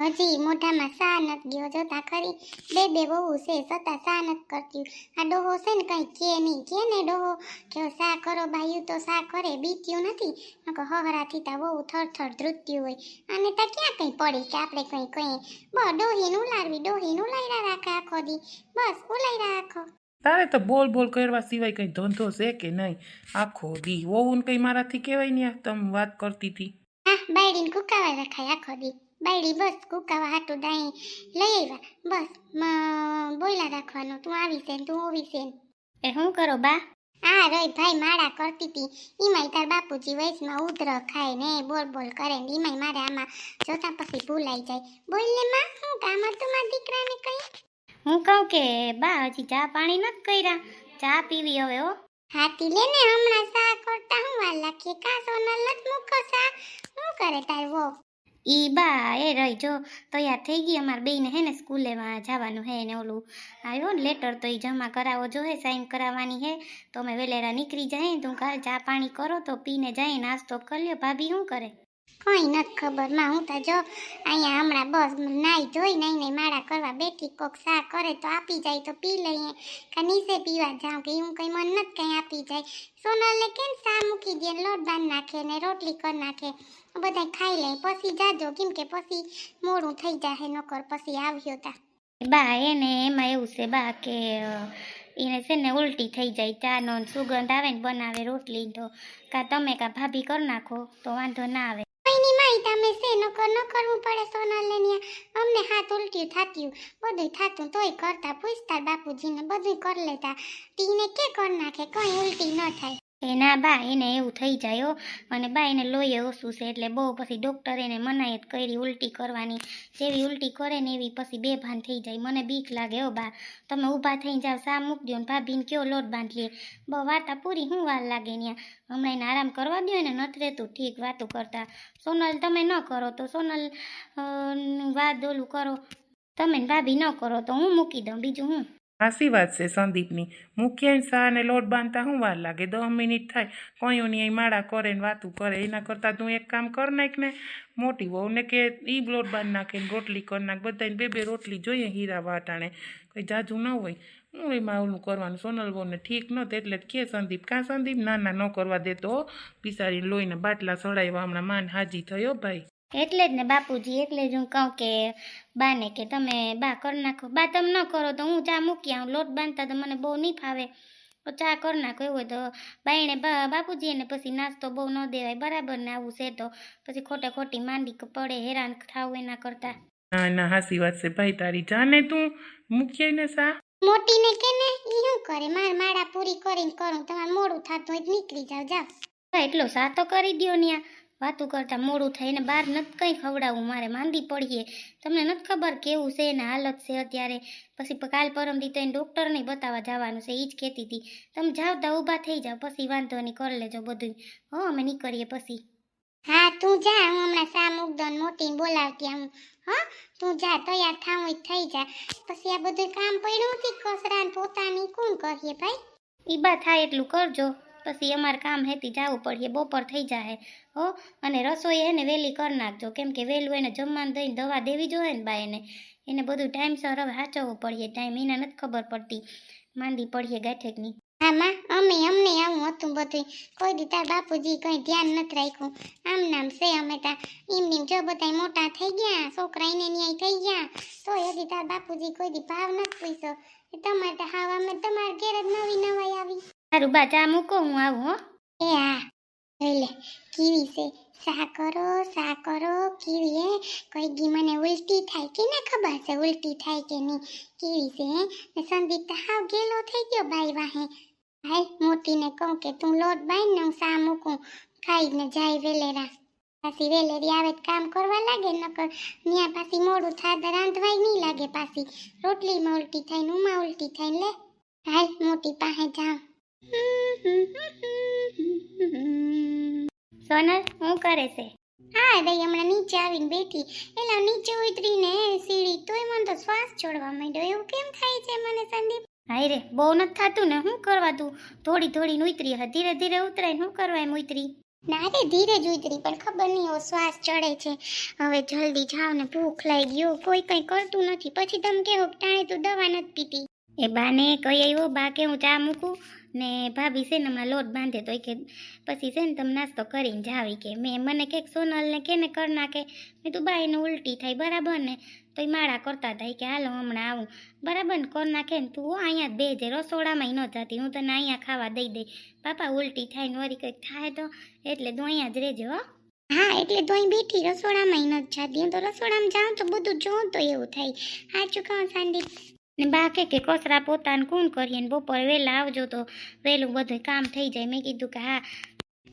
હજી મોઢામાં સા નથી ગયો જોતા ખરી બે બે બહુ છે છતાં સા કરતી. આ ડોહો છે ને કઈ કે નહીં કે ને ડોહો? કે સા કરો બાયું તો સા કરે બીત્યું નથી. નકર હહરાથી તા બહુ થરથર ધ્રુત્યું હોય. અને તા ક્યાં કઈ પડી કે આપણે કઈ કઈ બસ ડોહીને ઉલાડવી ડોહીને ઉલાયરા રાખે આખો દી. બસ ઉલાયરા રાખો તારે તો બોલ બોલ કરવા સિવાય કંઈ ધંધો છે કે નહીં? આખો દી. વહુને કંઈ મારાથી કહેવાય ને તમે વાત કરતી હતી હા બાયડીને કુકાવા રખાય આખો દી. બાયડી બસ કુકાવા હાટું દાઈ લઈ આવ્યા બસ બોલા બોયલા રાખવાનું. તું આવી છે ને તું ઓવી છે એ શું કરો બા? હા રોય ભાઈ માળા કરતી હતી ઈમાય તાર બાપુજી વયસમાં ઉધર ખાય ને બોલ બોલ કરે ને ઈમાય મારે આમાં જોતા પછી ભૂલાઈ જાય. બોલ ને માં શું કામ હતું મારા દીકરાને કઈ હું કહું કે બા હજી ચા પાણી નથી કર્યા. ચા પીવી હવે હો. હાથી લે ને હમણાં સા કરતા હું વાલા કે કા સોનલ નથી મૂકો સા? શું કરે તાર વહુ? ઈ બા એ રહી. જો તૈયાર થઈ ગઈ અમારે બેને હે ને સ્કૂલેમાં જવાનું હે ને ઓલું. આવ્યો ને લેટર તો એ જમા કરાવો જો હે સાઈન કરાવવાની હે. તો અમે વેલેરા નીકળી જાય ને તું કાલ ચા પાણી કરો તો પીને જાય, નાસ્તો કરી લ્યો. ભાભી શું કરે? કોઈ નથી ખબર. માં હું તો જો અહીંયા હમણાં બસ નાઈ જોઈ નહીં નહીં માળા કરવા બેઠી. કોક સા કરે તો આપી જાય તો પી લઈએ. કે નીચે પીવા જાઉં કે હું કંઈ મન નથી કંઈ આપી જાય. સોનલને કેમ સા મૂકી દે લોટ બાંધ નાખે ને રોટલી કરી નાખે. બધા ખાઈ લે પછી જાજો કેમ કે પછી મોડું થઈ જાય નકર પછી આવ્યો તા. બા એને એમાં એવું છે બા કે એને છે ને ઉલટી થઈ જાય ચાનો સુગંધ આવે ને બનાવે રોટલી તો કા તમે કા ભાભી કરી નાખો તો વાંધો ના આવે. કોઈની માઈ તમે છે નકર ન કરવું પડે સોના લેનિયા. અમને હાથ ઉલટ્યું થાત્યું બધું થાતું તોય કરતા પૂછતા બાપુજીને બધું કરી લેતા. તીને કે કર નાખે કઈ ઉલટી ન થાય. એ ના બા, એને એવું થઈ જાય હો. અને બા, એને લોહી ઓછું એટલે બહુ પછી ડૉક્ટર એને મનાયત કરી ઉલટી કરવાની. જેવી ઉલટી કરે ને એવી પછી બેભાન થઈ જાય. મને બીક લાગે હો બા. તમે ઊભા થઈને જાઓ, સા મૂકજો ને ભાભીને કયો લોટ બાંધ લે બહુ વાર્તા પૂરી શું વાર લાગે ત્યાં હમણાં એને આરામ કરવા દો ને નથી રહેતું ઠીક વાતો કરતા. સોનલ તમે ન કરો તો સોનલ વાત ઓલું કરો. તમે ભાભી ન કરો તો હું મૂકી દઉં. બીજું હું? હાસી વાત છે સંદીપની મૂક્યા શાહ અને લોટ બાંધતા હું વાર લાગે દસ મિનિટ થાય કોઈઓની અહીં માળા કરે ને વાતું કરે એના કરતાં તું એક કામ કર નાખ ને મોટી વહુ ને કે એ લોટ બાંધ નાખે ને રોટલી કરી નાખ બધાને બે બે રોટલી જોઈએ હીરા વાટાણે કંઈ જાજુ ન હોય હું એમાં ઓલું કરવાનું સોનલ બહુને ઠીક નહોતું એટલે કે સંદીપ કાં સંદીપ ના ના ન કરવા દેતો હો. બિચારીને લોહીને બાટલા સડાવ્યા હમણાં માન હાજી થયો ભાઈ એટલે જ ને બાપુજી એટલે જ હું કહું કે બાને કે તમે બા કરી નાખો. બા તમે ન કરો તો હું ચા મૂકી આવું. લોટ બાંધતા તો મને બહુ નહીં ફાવે તો ચા કરી નાખો એવું હોય તો બાઈને બાપુજી એને પછી નાસ્તો બહુ ન દેવાય. બરાબર ને આવું છે તો પછી ખોટે ખોટી માંડી પડે હેરાન થાવ એના કરતા. ના ના હાસી વાત છે ભાઈ તારી. જાને તું મૂકીએ ને સા. મોટીને કે ને ઈ શું કરે? માર માળા પૂરી કરીને કરું. તમારે મોડું થતું હોય નીકળી જાવ જાવ. એટલો સાતો કરી દયો ને વાતું કરતા મોડું થઈને બહાર નથી કંઈ ખવડાવવું મારે માંદી પડીએ. તમને નથી ખબર કેવું છે એને હાલત છે અત્યારે? પછી કાલ પરમદી તો એને ડૉક્ટરને બતાવવા જવાનું છે એ જ કહેતી હતી તમે જાવ તા ઊભા થઈ જાઓ પછી વાંધો નહીં કરી લેજો બધું હો અમે નીકળીએ પછી. હા તું જા હું હમણાં સા મુકદન મોટી બોલાવતી આવું. હા તું જા તૈયાર થાવું થઈ જા. પછી આ બધું કામ પડ્યું હતી કસરાન પોતાની કોણ કહીએ ભાઈ? ઈબા થાય એટલું કરજો. પછી અમારે કામ હેતી જવું પડીએ બપોર થઈ જાય હો? અને રસોઈ એને વહેલી કરી નાખજો, કેમ કે વહેલું એને જમવાનું દઈને દવા દેવી જોઈએ ને બા એને. એને બધું ટાઈમસર હવે સાચવવું પડે ટાઈમ એને નથી ખબર પડતી. માંદી પડીએ ગાંઠેકની. હા માં, અમે અમને આવું હતું બધું કોઈ દી તાર બાપુજી કંઈ ધ્યાન નથી રાખ્યું. આમ નામ છે અમે તા. એમ નીમ જો બધા મોટા થઈ ગયા, છોકરા એને ન્યાય થઈ ગયા તો હજી તાર બાપુજી કોઈ દી ભાવ નથી પૂછ્યો. તમારે હાવ અમે તમારા ઘેર જ નવી નવાઈ આવી. સારું બા ચા મૂકો, હું આવું, હો. એ હા જોઈ લે, કીવી છે. સા કરો સા કરો, કીવી, હે. કોઈ ગી મને ઉલટી થાય કે ના ખબર છે, ઉલટી થાય કે નહીં. કીવી છે ને સંદીપ તો હાવ ગેલો થઈ ગયો બાઈ વાહે. ભાઈ મોટીને કહું કે તું લોટ બાઈને હું સા મૂકું. ખાઈને જાય વેલેરા. પાછી વેલેરી આવે કામ કરવા લાગે, નકર ન્યા પાછી મોડું થાદર રાંધવાય નહીં લાગે પાછી. રોટલીમાં ઉલટી થાય ને ઉમાં ઉલટી થાય લે. હાલ મોટી પાસે જાઉં. સોનલ હું કરે છે? હા દઈ હમણાં નીચે આવીને બેઠી. એટલે નીચે ઉતરીને સીડી તોય મને તો શ્વાસ છોડવા માંડ્યો. એવું કેમ થાય છે મને સંદીપ? હાય રે બહુ નથી થતું ને શું કરવા તું? થોડી થોડી ઉતરી હે ધીરે ધીરે ઉતરાય શું કરવા એમ ઉતરી? ના રે ધીરે જ ઉતરી પણ ખબર નહીં એવો શ્વાસ ચડે છે. હવે જલ્દી જાવ ને ભૂખ લાગી ગયો કોઈ કંઈ કરતું નથી. પછી તમે કેવો ટાણે તું દવા નથી પીતી. એ બાને કહી આવ્યો બા કે હું ચા મૂકું? ને ભાભી છે ને હમણાં લોટ બાંધે તો એ કે પછી છે ને તમે નાસ્તો કરીને જાવી કે. મેં મને કંઈક સોનલ ને કે ને કર નાખે. મેં તું બાઈને ઉલટી થાય, બરાબર ને? તો એ માળા કરતા થાય કે, હાલો, હમણાં આવું. બરાબર ને, કર નાખે ને તું અહીંયા જ બેજે રસોડામાં ન જતી, હું તને અહીંયા ખાવા દઈ દઈ. પાપા ઉલટી થાય ને વળી કંઈક થાય તો? એટલે તું અહીંયા જ રહેજો, હો. હા, એટલે તો અહીં બેઠી, રસોડામાં નથી જાતી. હું તો રસોડામાં જાઉં તો બધું જોઉં તો એવું થાય. સાચું કહું સંદીપ ને બા કે કે કસરા પોતાને કોણ કરીએ ને બપોરે વહેલા આવજો તો વહેલું બધું કામ થઈ જાય. મેં કીધું કે હા.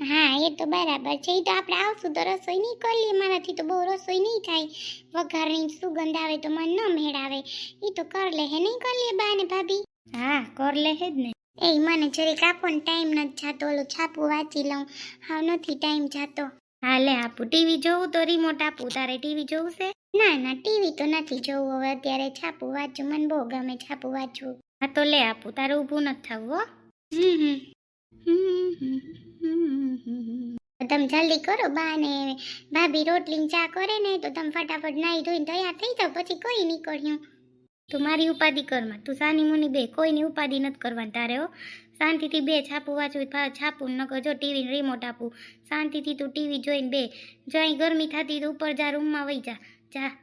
હા એ તો બરાબર છે. એ તો આપણે આવશું તો રસોઈ નહીં કરીએ. મારાથી તો બહુ રસોઈ નહીં થાય. વઘારની સુગંધ આવે તો મન ન મેળાવે. એ તો કર લે હે નહીં કરી લે બા ને ભાભી? હા કર લે જ ને. એ મને જરીક આપો ને ટાઈમ નથી જાતો. ઓલું છાપું વાંચી લઉં. હાવ નથી ટાઈમ જાતો. હા લે આપું. ટીવી જોવું તો રિમોટ આપું. તારે ટીવી જોવું છે? ના ના ટીવી તો નથી જોવું. હવે અત્યારે છાપું વાંચું. મને બહુ ગમે છાપું વાંચવું. હા તો લે આપું. તારે ઊભું નથી થવું હો. તમે જલ્દી કરો બા ને ભાભી રોટલી ચા કરે ને તો તમે ફટાફટ નાહી ધોઈને તૈયાર થઈ જાવ પછી કોઈ નીકળ્યું. તું મારી ઉપાધિ કરમાં તું સાની મુની બે કોઈની ઉપાધિ નથી કરવાની તારે હો. શાંતિથી બે છાપું વાંચવું છાપું નકર જો ટીવીને રિમોટ આપું. શાંતિથી તું ટીવી જોઈને બે. જો અહીં ગરમી થતી તો ઉપર જા રૂમમાં વહી જા. જા.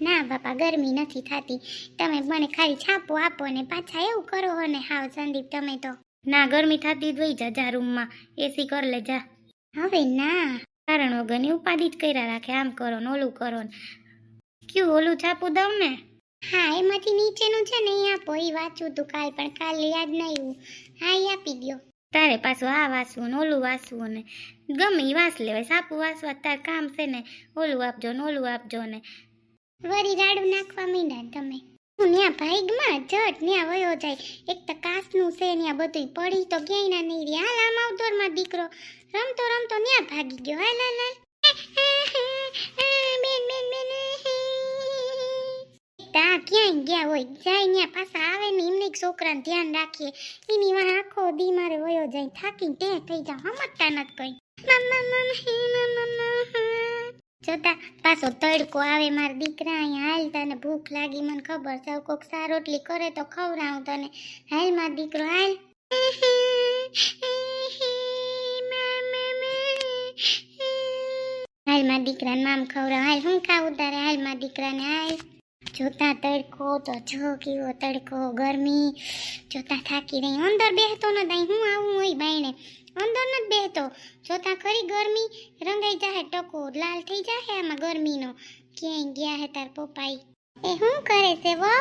ના બાપા, ગરમી નથી થતી. તમે મને ખાલી છાપો આપો ને પાછા એવું કરો ને. હાવ સંદીપ, તમે તો. ના, ગરમી થતી જ વહી જા જા રૂમમાં. એસી કર લે, જા. હવે ના. કારણ વગરની ઉપાધિ જ કર્યા રાખે. આમ કરો ને ઓલું કરો ને. ક્યું ઓલું છાપું દઉં ને? હા, એમાંથી નીચેનું છે ને, એ આપો. એ વાંચું તું કાલ, પણ કાલ યાદ નહીં હા, એ આપી દ્યો. તારે પાછું આ વાંચવું ને ઓલું વાંચવું ને. ગમે વાંચ લેવાય, સાપુ વાંચવા તાર કામ છે ને, ઓલું આપજો ને ઓલું આપજો ને. વરી રાડું નાખવા માંડ્યા તમે. હું ન્યા ભાઈગમાં જટ ન્યા વયો જાય. એક તો કાસનું છે ન્યા બધું પડી તો ક્યાંય ના નહીં રહ્યા હાલ આમ આવતો માં દીકરો. રમતો રમતો ન્યા ભાગી ગયો. હાલ હાલ હાલ. બેન બેન બેન તા ક્યાંય ગયા હોય? જાય ન્યા પાછા આવે ને એમને છોકરાને ધ્યાન રાખીએ. એની વાહ આખો દી મારે વયો જાય. થાકીને ટે થઈ જાવ. હમકતા નથી કઈ. જોતા પાછો તડકો આવે મારા દીકરા અહીંયા. હાલ તને ભૂખ લાગી. મને ખબર છે. કોક સા રોટલી કરે તો ખવડાવું તને. હાલ મારો દીકરો, હાલ. હાલ મારા દીકરાને મામ ખવડાવ. હાલ હું ખાવું તારે? હાલ મારા દીકરાને, હાલ. જોતા તડકો તો જો કેવો તડકો ગરમી, જોતા થાકી રહી અંદર બેસતો નથી હું આવું હોય બાયણે. અંદર ન બેહતો. જોતા ખરી ગરમી, રંગાઈ જાહે ટકો, લાલ થઈ જાહે આમાં ગરમીનો. ક્યાંય ગયા હે તાર પપ્પાઈ? એ શું કરે છે વો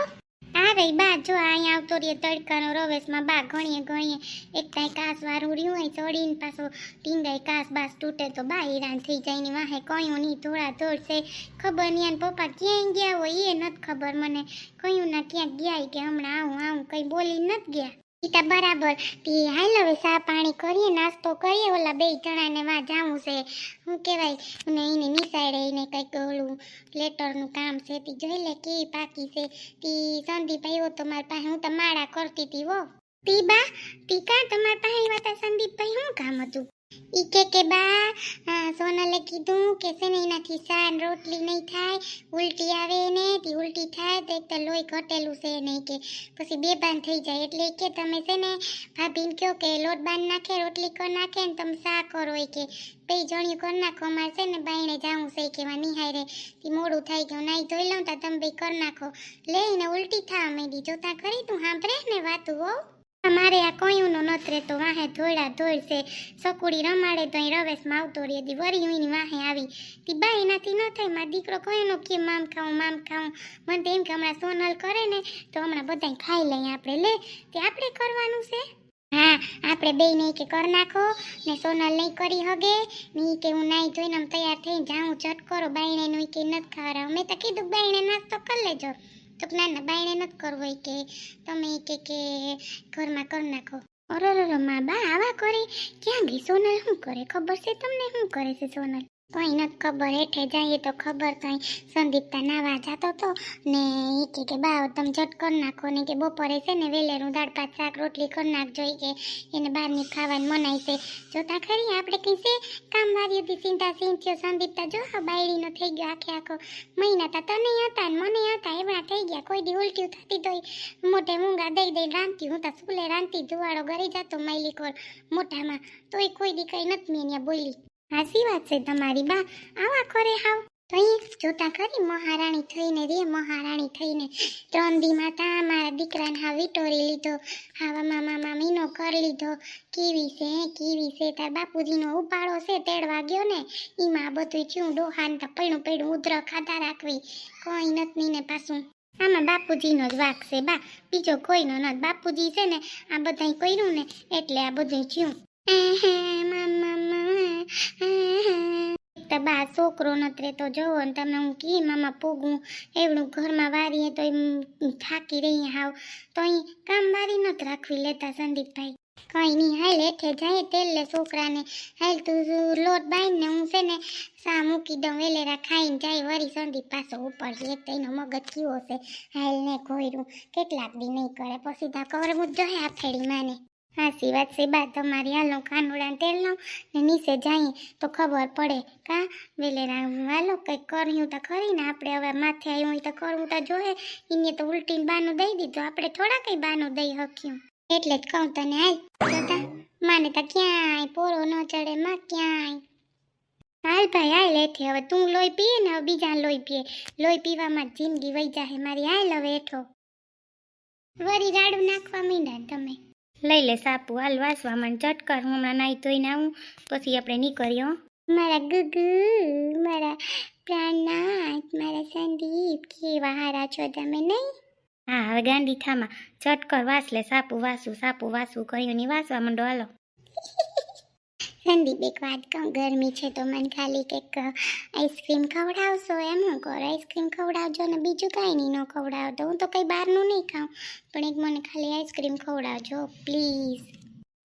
આ રહી, બા, જો અહીંયા આવતો રે તડકાનો રવેશમાં, બા, ઘણીએ ઘણીએ. એક કાંઈ કાસ વારું રહ્યું હોય, ચડીને પાછો ટીંગાઈ કાસ બાસ તૂટે તો બા, હેરાન થઈ જાય ને વાહે કયું નહીં, ધોળા છે. ખબર નહીં અને પપ્પા ક્યાંય ગયા હોય, એ નથી ખબર મને. કયું ના ક્યાંક ગયા કે હમણાં આવું આવું, કંઈ બોલી નથી ગયા. ઈતા બરાબર. તી હાલ હવે સા પાણી કરીએ, નાસ્તો કરીએ, ઓલા બે જણાને વા જાવું છે. શું કહેવાય ને એને નિસાડે એને કંઈક ઓલું લેટરનું કામ છે, તી જોઈ લે કે પાકી છે. તી સંદીપ આવ્યો તો મારી પાસે, હું તો માળા કરતી હતી, હો. તી બા, તી કા તમારી પાસે આવ્યા હતા સંદીપભાઈ? શું કામ હતું? ઈ કે બા સોનલે કીધું કે છે ને એનાથી સાન રોટલી નહીં થાય, ઉલટી આવે ને, તે ઉલટી થાય તો એક તો લોહી ઘટેલું છે નહીં કે, પછી બેભાન થઈ જાય. એટલે કે તમે છે ને ભાભીને કહો કે લોટ બાંધ નાખે, રોટલી કરી નાખે ને તમે શા કરો કે. બે જણ્યું કર નાખો, અમારે છે ને બાઈને જાવું છે કે વા નિહાય રે તે મોડું થાય ગયું, નાઈ ધોઈ લઉં તા તમે બે કર નાખો. લઈને ઉલટી થવા માંડી જોતા કરી તું સાંભળે ને વાતું, હો. અમારે આ કોયુંનો નત તો વાહે ધોળા ધોળ છે. સકુડી રમાડે તો અહીં રવેશમાં આવતો રહે. દી વરી હુંની વાહે આવી. તી બા એનાથી ન થાય. મારો દીકરો કોઈનો કે મામ ખાઉં મામ ખાઉં. મને તો એમ કે હમણાં સોનલ કરે ને, તો હમણાં બધાય ખાઈ લઈએ આપણે. લે, તે આપણે કરવાનું છે? હા, આપણે બે નહીં કે કર નાખો. ને સોનલ નહીં કરી હગે. નહીં કે હું નાઈ ધોઈને તૈયાર થઈને જાઉં. ચટ કરો બાયણે નું કે નથી ખાવા મેં તો કીધું બાયણે નાસ્તો કરી લેજો. તો નાના ના ના નથી કરવો કે, તમે કે કે ઘરમાં કર નાખો. અરે મા બા, આવા કરે? ક્યાં ગઈ સોનલ? શું કરે? ખબર છે તમને? શું કરે છે સોનલ? કઈ નથી ખબર, હેઠે જઈએ તો ખબર થાય. સંદીપતા નાવા જતો તો ને એ કે કે, બા તમે ઝટ કરી નાખો. ને કે, બપોરે છે ને વેલેરું દાળ, ભાત, શાક, રોટલી કરી નાખજો. એ કે, એને બહારની ખાવાની મનાય છે. જોતા ખરી, આપણે કંઈ છે? કામ વાળી હતી ચિંતા સિંચ્યો સંદીપતા જો હા બાયડીનો થઈ ગયો આખે આખો. મહિના તા તને હતા ને મને હતા, એવડા થઈ ગયા. કોઈ દી ઉલટી થતી તોય મોઢે મૂંગા દઈ દઈ રાંધતી, હું તો સુલે રાંધતી, ધુવાડો ગરી જતો, માયલી કોર મોઢામાં. તોય કોઈ દી કંઈ નથી મેં અહીંયા બોલી. હાસી વાત છે તમારી બા. આવા ખરે હાવ. તો અહીંયા જોતા કરી મહારાણી થઈને રે, મહારાણી થઈને. ત્રણ દી માતા મારા દીકરાને હા વિટોરી લીધો. હાવા મામા મામીનો કર લીધો. કેવી છે કેવી છે? તાર બાપુજીનો ઉપાડો છે તેડવા ગયો ને. એમાં બધું થયું, ડોહાન તો પૈણું પૈણું ઉધર ખાધા રાખવી. કોઈ નથી ને પાછું. આમાં બાપુજીનો જ વાક છે બા. બીજો કોઈનો નથી. બાપુજી છે ને, આ બધાય કર્યું ને, એટલે આ બધું થયું. બા, છોકરો નથી રહેતો જોવો ને તમે હું કી મામા પૂગું? એવડું ઘરમાં વારીએ તો થાકી રહી હાવ. તો અહીં કામ વારી નત રાખવી લેતા સંદીપભાઈ. કઈ નહીં, હાલ હેઠે જાય તેલ લે છોકરાને. હાલ તું લોટ બાંધને હું છે ને સા મૂકી દઉં, વેલેરા ખાઈને જાય વળી સંદીપ પાછો ઉપર છે એક તો એનો મગજ કેવો છે? હાલ ને ખોયરું કેટલાક દી નહીં કરે, પછી તા કવર હે આ ફેડી માને. હાસી વાત છે બા. તમારી હાલો કાનુડા તેલ લો ને નીચે જઈએ તો ખબર પડે. કા? વેલેરા હાલો કંઈક કર્યું તો ખરી ને આપણે હવે માથે આવ્યું હોય તો કરવું તો જોહે. એને તો ઉલટીને બાનું દઈ દીધું. આપણે થોડા કંઈ બાનું દઈ શક્યું એટલે જ કહું તને હાલ જોતા? માને તો ક્યાંય પોરો ન ચડે, માં ક્યાંય? હાલ ભાઈ, હાલ એઠે. હવે તું લોહી પીએ ને હવે બીજા લોહી પીએ. લોહી પીવામાં જિંદગી વહી જાહે મારી. હાલ હવે હેઠો વરી રાડું નાખવા માંડ્યા તમે. લઈ લે સાપુ હાલ વાસવા મને ચટકર હું હમણાં નાહી ધોઈને આવું પછી આપણે નીકળ્યો મારા ગુગુ મારા પ્રાણનાથ મારા સંદીપ કેવા હારા છો તમે નહીં? હા હવે ગાંડી થામાં. ચટકર વાસ લે સાપુ વાસું સાપુ વાસું કહ્યું ની વાસવા માંડો હાલો. સંદીપ એક વાત કહું, ગરમી છે તો મને ખાલી કંઈક આઈસ્ક્રીમ ખવડાવશો એમ હું કરો આઈસ્ક્રીમ ખવડાવજો ને બીજું કાંઈ નહીં, ન ખવડાવતો. હું તો કંઈ બહારનું નહીં ખાઉં, પણ એક મને ખાલી આઈસ્ક્રીમ ખવડાવજો, પ્લીઝ.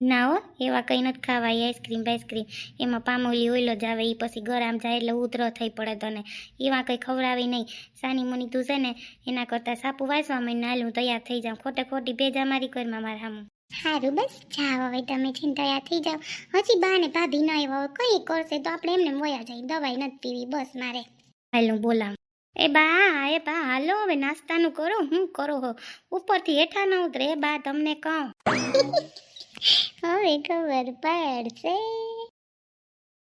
ના હો, એવા કંઈ નથી ખાવાય આઈસ્ક્રીમ, બાઈસ્ક્રીમ. એમાં પામોલી ઓઈલો જ આવે એ પછી ગરમ જાય એટલે ઉધરો થઈ પડે તને. એવા કંઈ ખવડાવી નહીં. સાની મુની તું છે ને, એના કરતાં સાપુ વાંચવા મને નાલું તૈયાર થઈ જાઉં. ખોટે ખોટી ભેજા મારી કરમાં મારા સામું સારું, બસ. જાઓ હવે તમે ચિંતયા થઈ જાઓ. હજી બા ને ભાભી ના આવ્યા કઈ કરશે તો આપણે એમને વયા જાય. દવાઈ નથી પીવી, બસ મારે. હાલનું બોલાવ. એ બા એ બા, હાલો, હવે નાસ્તાનું કરો, હું કરો હો? ઉપરથી હેઠા ન ઉતરે. બા, તમને કહું. હવે ખબર પડશે.